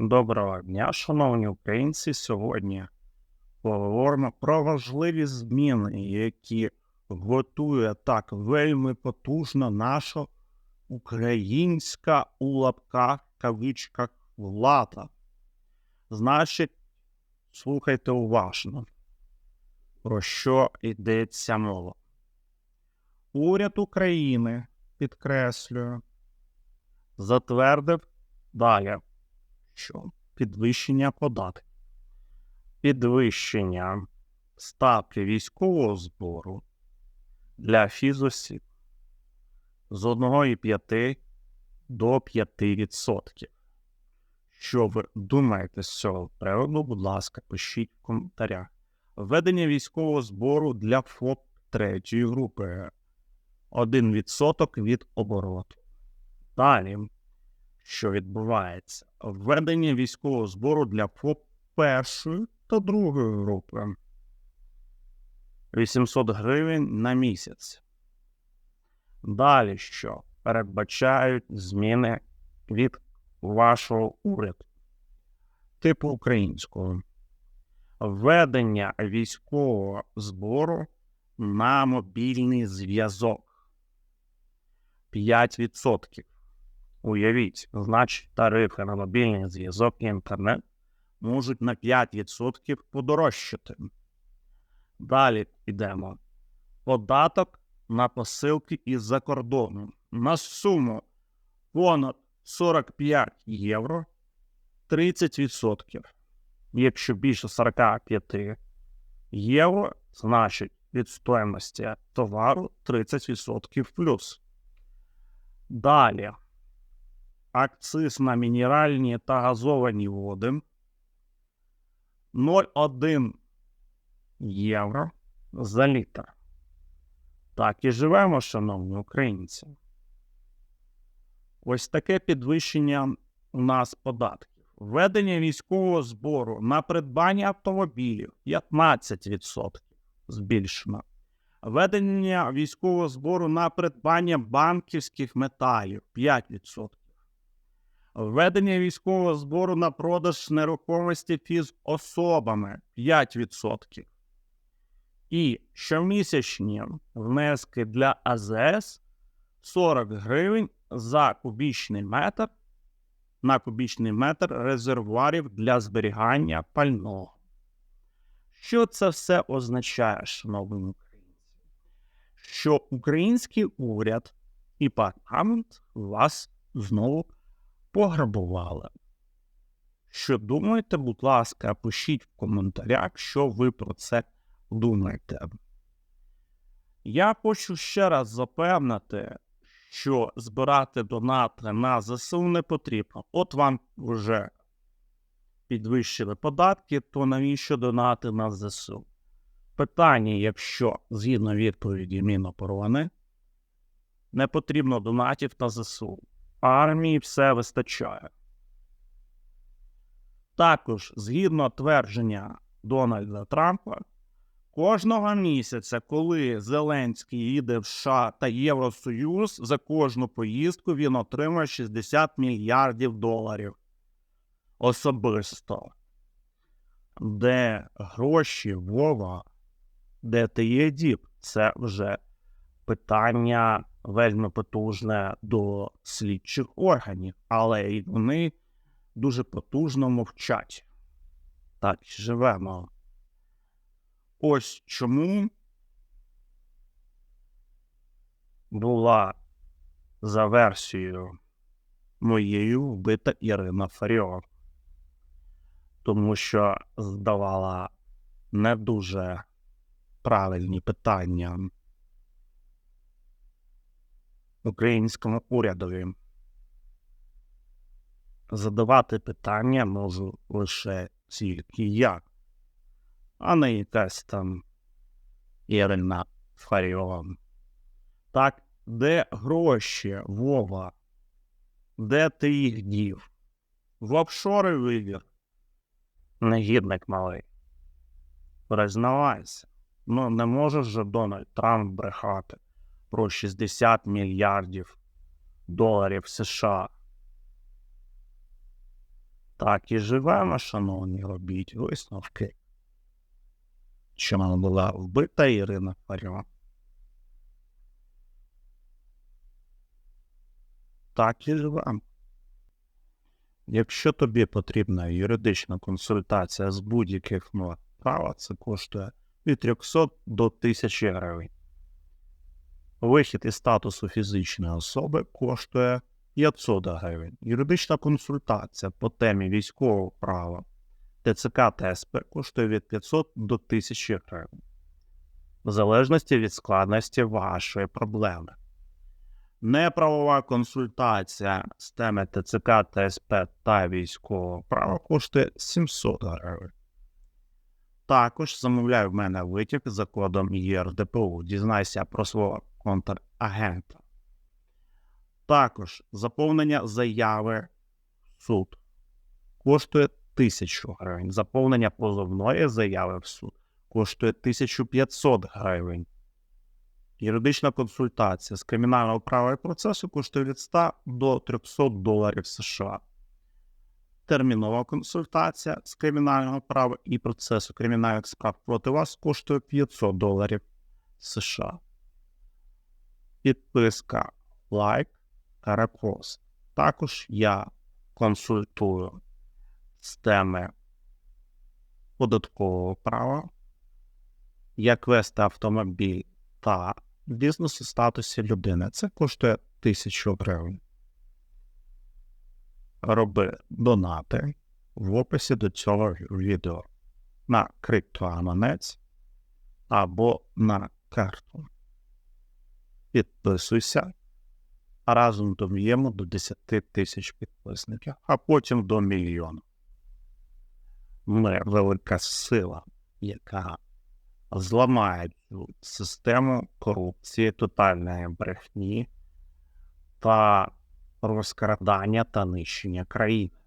Доброго дня, шановні українці. Сьогодні поговоримо про важливі зміни, які готує так вельми потужно наша українська у лапках кавичках влада. Значить, слухайте уважно, про що йдеться мова. Уряд України, підкреслюю, затвердив далі що підвищення податків, підвищення ставки військового збору для фізосіб з 1,5 до 5%. Що ви думаєте з цього приводу, будь ласка, пишіть в коментарях. Введення військового збору для ФОП третьої групи 1% від обороту. Далі що відбувається. Введення військового збору для першої та другої групи 800 гривень на місяць. Далі що передбачають зміни від вашого уряду, типу українського, введення військового збору на мобільний зв'язок 5%. Уявіть, значить, тарифи на мобільний зв'язок і інтернет можуть на 5% подорожчати. Далі йдемо. Податок на посилки із-за кордону на суму понад 45 євро 30%. Якщо більше 45 євро, значить від стоїмості товару 30% плюс. Далі акциз на мінеральні та газовані води 0,1 євро за літр. Так і живемо, шановні українці. Ось таке підвищення у нас податків. Введення військового збору на придбання автомобілів 15% збільшено. Введення військового збору на придбання банківських металів 5% введення військового збору на продаж нерухомості фізособами 5%. І щомісячні внески для АЗС 40 гривень за кубічний метр на кубічний метр резервуарів для зберігання пального. Що це все означає, шановні українці? Що український уряд і парламент вас знову пограбували. Що думаєте, будь ласка, пишіть в коментарях, що ви про це думаєте. Я хочу ще раз запевнити, що збирати донати на ЗСУ не потрібно. От вам вже підвищили податки, то навіщо донати на ЗСУ? Питання, якщо згідно відповіді Міноборони, не потрібно донатів на ЗСУ армії все вистачає. Також, згідно твердження Дональда Трампа, кожного місяця, коли Зеленський їде в США та Євросоюз, за кожну поїздку він отримує 60 мільярдів доларів особисто. Де гроші Вова, де ти є діп, це вже питання вельми потужне до слідчих органів, але й вони дуже потужно мовчать. Так, живемо. Ось чому була за версією моєю вбита Ірина Фаріон, тому що здавала не дуже правильні питання українському урядові. Задавати питання можу лише тільки я, а не якась там Ірина Фаріон. Так, де гроші, Вова? Де ти їх дів? В офшори вивір? Негідник малий. Признавайся, ну не може же Дональд Трамп брехати про 60 мільярдів доларів США. Так і живемо, шановні, робіть висновки. Чому була вбита Ірина Фаріон? Так і живемо. Якщо тобі потрібна юридична консультація з будь-яких норм права, це коштує від 300 до 1000 гривень. Вихід із статусу фізичної особи коштує 500 гривень. Юридична консультація по темі військового права ТЦК та СП коштує від 500 до 1000 гривень. В залежності від складності вашої проблеми. Неправова консультація з теми ТЦК та СП та військового права коштує 700 гривень. Також замовляй в мене витяг за кодом ЄРДПУ. Дізнайся про свого контрагента. Також заповнення заяви в суд коштує 1000 гривень. Заповнення позовної заяви в суд коштує 1500 гривень. Юридична консультація з кримінального права і процесу коштує від 100 до 300 доларів США. Термінова консультація з кримінального права і процесу кримінальних справ проти вас коштує 500 доларів США. Підписка, лайк та репост. Також я консультую з теми податкового права, як вести автомобіль та бізнес у статусі людини. Це коштує 1000 гривень. Роби донати в описі до цього відео на криптоаманець або на карту. Підписуйся. Разом доб'ємо до 10 тисяч підписників, а потім до мільйона. Ми велика сила, яка зламає цю систему корупції, тотальної брехні та розкрадання та нищення країни.